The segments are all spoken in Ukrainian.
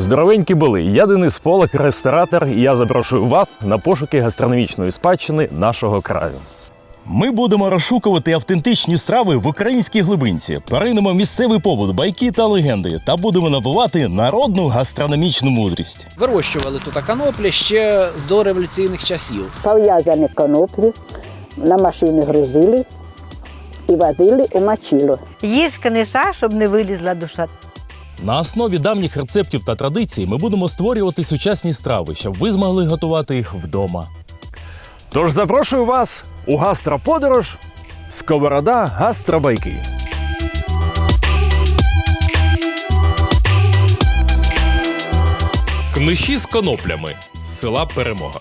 Здоровенькі були. Я Денис Полак, ресторатор, і я запрошую вас на пошуки гастрономічної спадщини нашого краю. Ми будемо розшукувати автентичні страви в українській глибинці, перейдемо в місцевий побут, байки та легенди та будемо набувати народну гастрономічну мудрість. Вирощували тут каноплі ще з дореволюційних часів. пов'язані коноплі, на машини грузили і возили у мочило. Їж книша, щоб не вилізла душа. На основі давніх рецептів та традицій ми будемо створювати сучасні страви, щоб ви змогли готувати їх вдома. Тож запрошую вас у гастроподорож Сковорода Гастробайки. Книші з коноплями з села Перемога.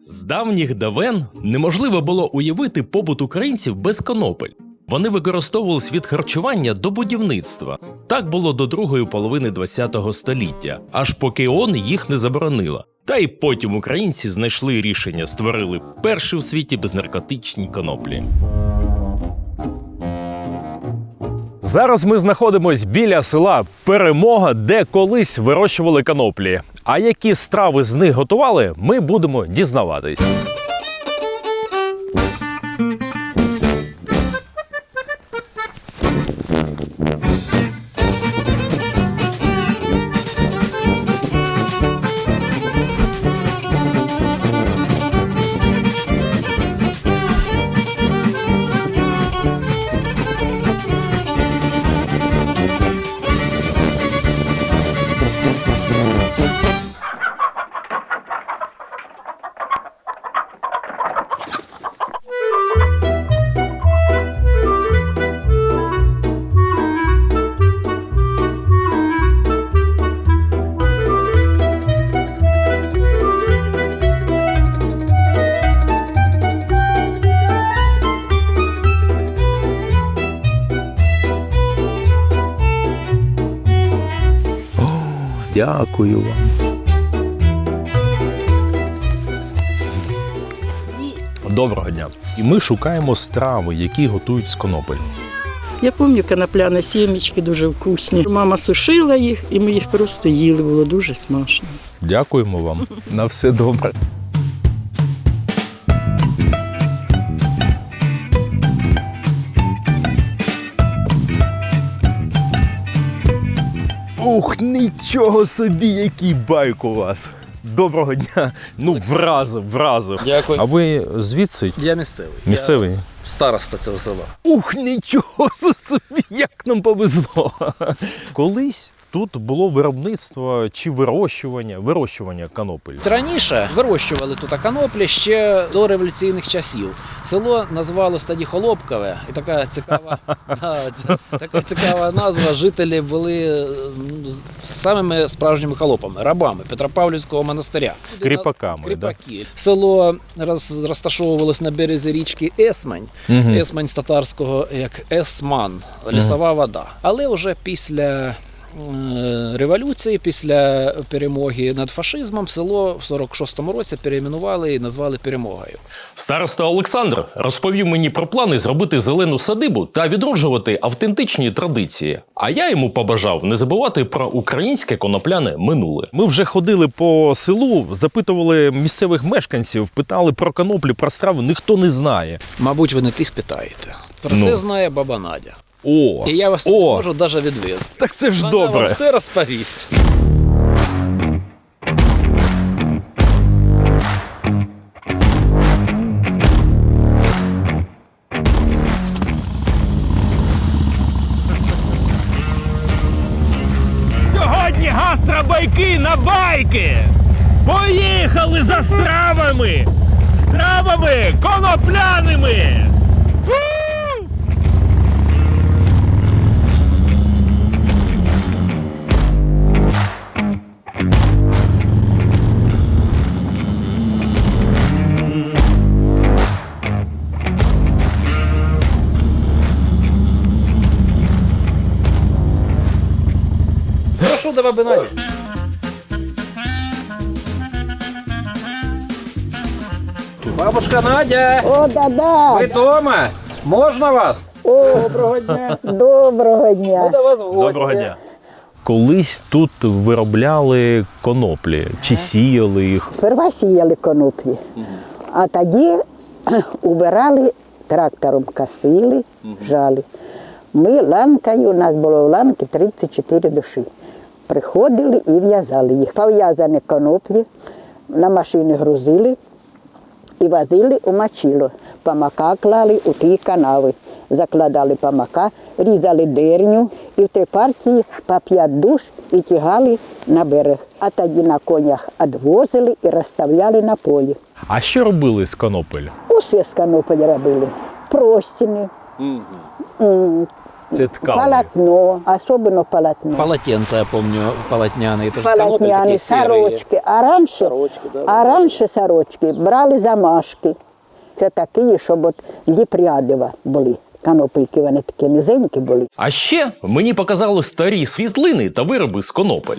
З давніх давен неможливо було уявити побут українців без конопель. Вони використовувались від харчування до будівництва. Так було до другої половини ХХ століття, аж поки ООН їх не заборонила. Та й потім українці знайшли рішення, створили перші в світі безнаркотичні коноплі. Зараз ми знаходимося біля села Перемога, де колись вирощували коноплі. А які страви з них готували, ми будемо дізнаватись. Дякую вам. Доброго дня. І ми шукаємо страви, які готують з конопель. Я пам'ятаю конопляні сімечки дуже вкусні. Мама сушила їх, і ми їх просто їли, було дуже смачно. Дякуємо вам. На все добре. Ух, нічого собі, який байк у вас. Доброго дня. Ну, вразив, вразив. Дякую. А ви звідси? Я місцевий. Місцевий? Я староста цього села. Ух, нічого собі, як нам повезло. Колись тут було виробництво чи вирощування, вирощування конопель. Раніше вирощували тут каноплі ще до революційних часів. Село називалось тоді Холопкове, і така цікава, така цікава назва. Жителі були м, самими справжніми холопами, рабами Петропавлівського монастиря. Кріпаками, Кріпаки. Село роз, розташовувалось на березі річки Есмань. Есмань з татарського як Есман, лісова вода. Але вже після е, революції, після перемоги над фашизмом, село в 46-му році перейменували і назвали перемогою. Староста Олександр розповів мені про плани зробити зелену садибу та відроджувати автентичні традиції. А я йому побажав не забувати про українське конопляне минуле. Ми вже ходили по селу, запитували місцевих мешканців, питали про коноплі, про страви. Ніхто не знає. Мабуть, ви не тих питаєте. Про Ну. це знає баба Надя. О, І я вас о, можу навіть відвезти. так це ж Вона вам добре. все розповість. Сьогодні гастробайки на байки! Поїхали за стравами! Стравами конопляними! Прошу до. Бабушка Надя, О, да-да! ви вдома? Можна вас? О, Доброго дня. доброго дня! До вас в гості. Доброго дня. колись тут виробляли коноплі чи сіяли їх. Сперва сіяли коноплі, а тоді убирали трактором, косили, жали. Ми ланкою, у нас було в ланки 34 душі. Приходили і в'язали їх. Пов'язані коноплі, на машини грузили і возили у мочило. Памака клали у ті канави. Закладали памака, різали дерню і в три партії по п'ять душ і тягали на берег. А тоді на конях відвозили і розставляли на полі. А що робили з конопель? Усе з конопель робили. Простіни, м, Це ткали. полотно, особливо полотно. Полотенце, я помню, полотняные. Это же с конопель Полотняні, такие серые. сорочки. А раніше, а раніше сорочки брали замашки. Це такі, щоб от ліпрядива були. Канопельки вони такі низенькі були. А ще мені показали старі світлини та вироби з конопель.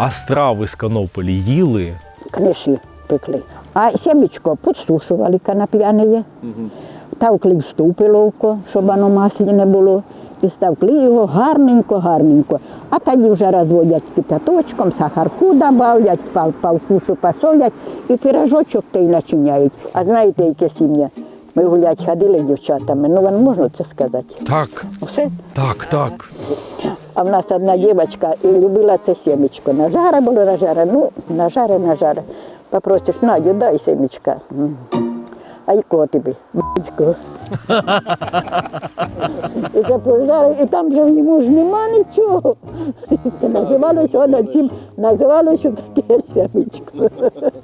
А страви з конопелі їли. Книжі пекли. А сімечко підсушували канап'яне. Тавкли в ступиловку, щоб воно маслі не було. І ставкли його гарненько-гарненько. А тоді вже розводять кипяточком, сахарку добавлять, по, по вкусу посолять і пирожочок той начиняють. А знаєте, яке сім'я? Ми гулять ходили дівчатами, ну вам можна це сказати. Так, Все? так, так. А в нас одна дівчинка і любила це сімечко. Нажара було нажара, ну, нажара, нажара. Попросиш, Надю, дай сімечка. А якого тобі? Б***ського. І це пожари, і там же йому ж нема нічого. Це називалося воно цим, називалося таке сімечко.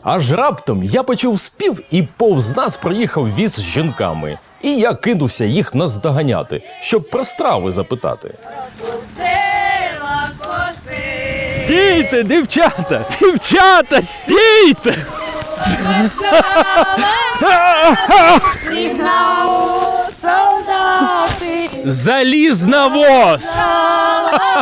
Аж раптом я почув спів і повз нас проїхав віз з жінками. І я кинувся їх наздоганяти, щоб про страви запитати. Стійте, дівчата! Дівчата, стійте! Заліз на воз!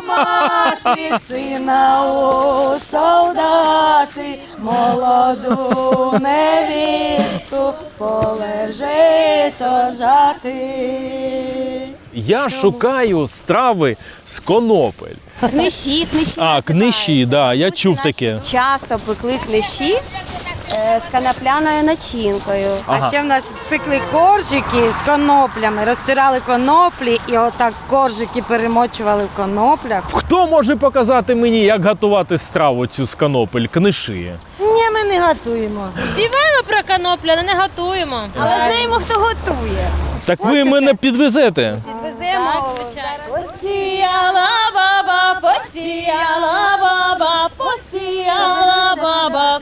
мати сина у солдати, молоду невісту полежить жати. Я шукаю страви з конопель. Книші, книші. А, книші, да, я чув таке. Часто пекли книші е, з канапляною начинкою. А ще в нас пекли коржики з коноплями, розтирали коноплі і отак коржики перемочували в коноплях. Хто може показати мені, як готувати страву цю з конопель? Книші. Ні, ми не готуємо. Співаємо про коноплю, але не готуємо. Але знаємо, хто готує. Так ви мене підвезете. Підвеземо. Посіяла баба, посіяла баба, посіяла баба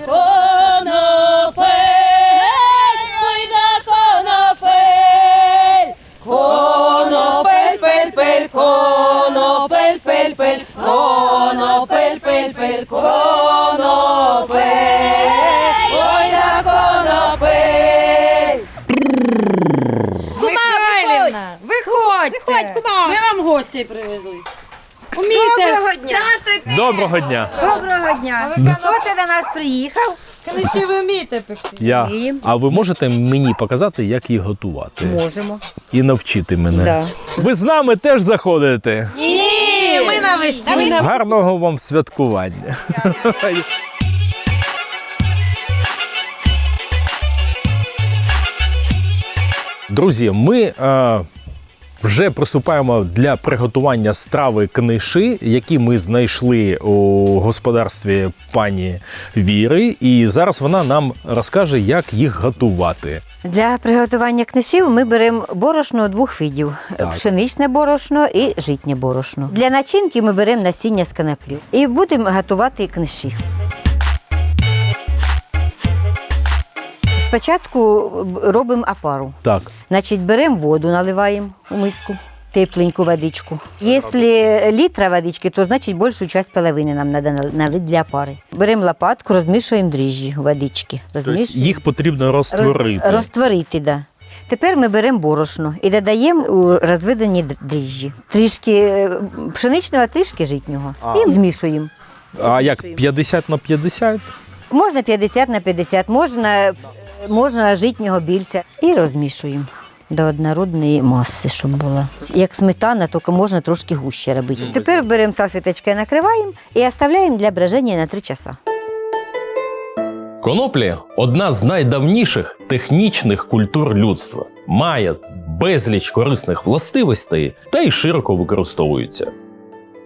Доброго дня. Доброго дня. Хто це до нас приїхав? Книжі ви вмієте пекти? Я. А ви можете мені показати, як їх готувати? Можемо. І навчити мене. Да. Ви з нами теж заходите. Ні, ми на весіллі. Гарного вам святкування. Друзі, ми е, вже приступаємо для приготування страви книши, які ми знайшли у господарстві пані Віри. І зараз вона нам розкаже, як їх готувати. Для приготування книшів ми беремо борошно двох видів: Так. пшеничне борошно і житнє борошно. Для начинки ми беремо насіння з канаплів і будемо готувати книші. Спочатку робимо опару. Так, Значить, беремо воду, наливаємо у миску, тепленьку водичку. Якщо літра водички, то значить більшу часть половини нам треба налити для опари. Беремо лопатку, розмішуємо дріжджі водички. тобто їх потрібно розтворити. Роз- розтворити, да. Тепер ми беремо борошно і додаємо у розведені дріжджі. Трішки е, пшеничного, а трішки житнього. І змішуємо. А як 50 на 50? Можна 50 на 50, можна Можна житнього більше. І розмішуємо до однородної маси, щоб була. Як сметана, тільки можна трошки гуще робити. Тепер беремо салфеточки, накриваємо і оставляємо для броження на 3 часа. Коноплі одна з найдавніших технічних культур людства, має безліч корисних властивостей та й широко використовується.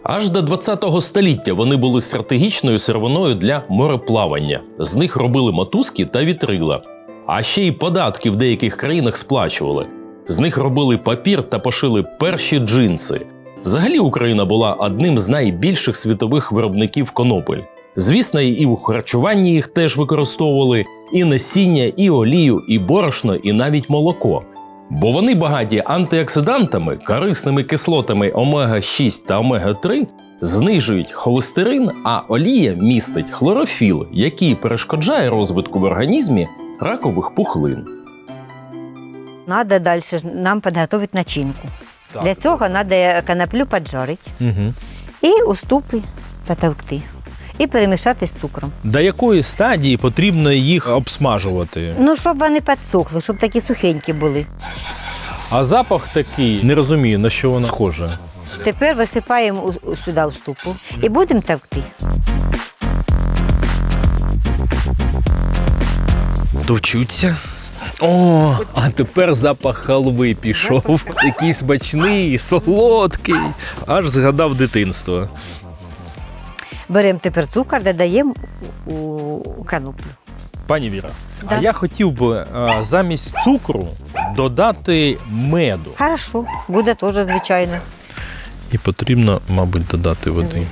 Аж до 20-го століття вони були стратегічною сировиною для мореплавання. З них робили мотузки та вітрила. А ще й податки в деяких країнах сплачували. З них робили папір та пошили перші джинси. Взагалі Україна була одним з найбільших світових виробників конопель. Звісно, і в харчуванні їх теж використовували і насіння, і олію, і борошно, і навіть молоко. Бо вони багаті антиоксидантами, корисними кислотами омега-6 та омега-3, знижують холестерин, а олія містить хлорофіл, який перешкоджає розвитку в організмі ракових пухлин. Надо далі ж нам підготувати начинку. Для цього треба коноплю поджарити Угу. і уступи потовкти. І перемішати з цукром. До якої стадії потрібно їх обсмажувати? Ну, щоб вони підсохли, щоб такі сухенькі були. А запах такий, не розумію, на що воно схоже. Тепер висипаємо у- у- сюди уступу і будемо товкти. Товчуться. О, а тепер запах халви пішов. Такий смачний, солодкий. Аж згадав дитинство. Беремо тепер цукор, додаємо у у каноплю. Пані Віра, а я хотів би а, замість цукру додати меду. Хорошо, буде теж звичайно. І потрібно, мабуть, додати води.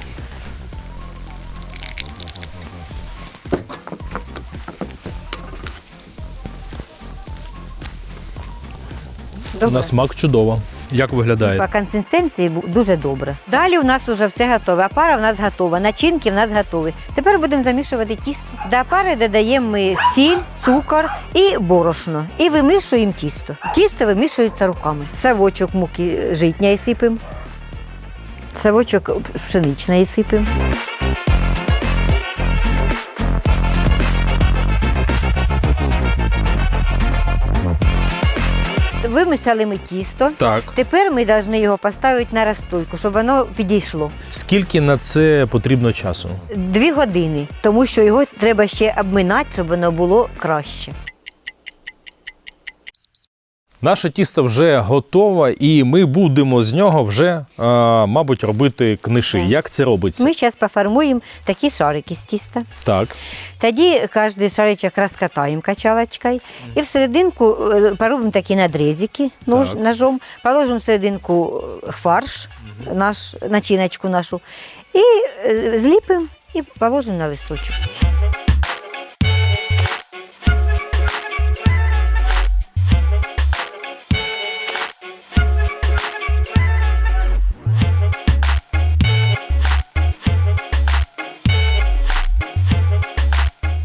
Добре. На смак чудово. Як виглядає? По консистенції бу- дуже добре. Далі у нас вже все готове. Опара в нас готова, начинки в нас готові. Тепер будемо замішувати тісто. До опари додаємо ми сіль, цукор і борошно. І вимішуємо тісто. Тісто вимішується руками. Савочок муки житньої сипемо. Савочок пшеничної сипемо. Вимішали ми тісто. Так. Тепер ми повинні його поставити на розтульку, щоб воно підійшло. Скільки на це потрібно часу? Дві години, тому що його треба ще обминати, щоб воно було краще. Наше тісто вже готове, і ми будемо з нього вже, е, мабуть, робити книши. Так. Як це робиться? Ми зараз поформуємо такі шарики з тіста. Так. Тоді кожен шаричок розкатаємо качалочкою і в серединку е, поробимо такі надрізики нож, Так. ножом, положимо в серединку е, фарш, наш, начиночку нашу, і зліпимо і положимо на листочок.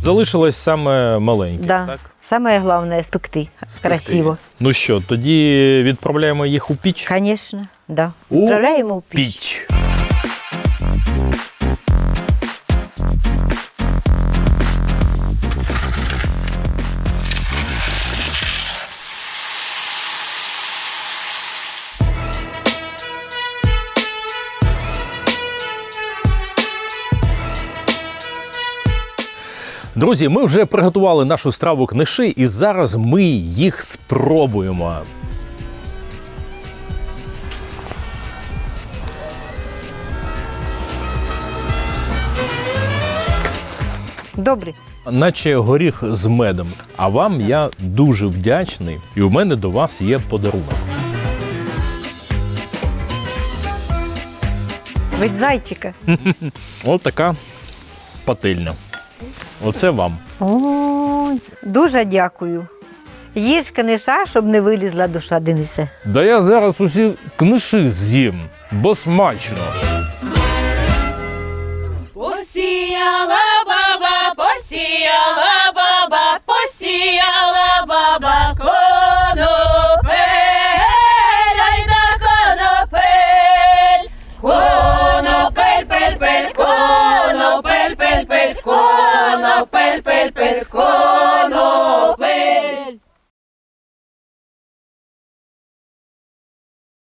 Залишилось саме маленьке. Да. Так? Саме головне спекти, красиво. Ну що, тоді відправляємо їх у піч. Звісно, да. У Відправляємо у піч. Піч. Друзі, ми вже приготували нашу страву книши, і зараз ми їх спробуємо. Добре. наче горіх з медом. А вам я дуже вдячний, і у мене до вас є подарунок. Від зайчика. Ось така пательня. Оце вам. Ой, дуже дякую. Їж книша, щоб не вилізла душа Денисе. Да я зараз усі книши з'їм, бо смачно. Посіяла переконопель.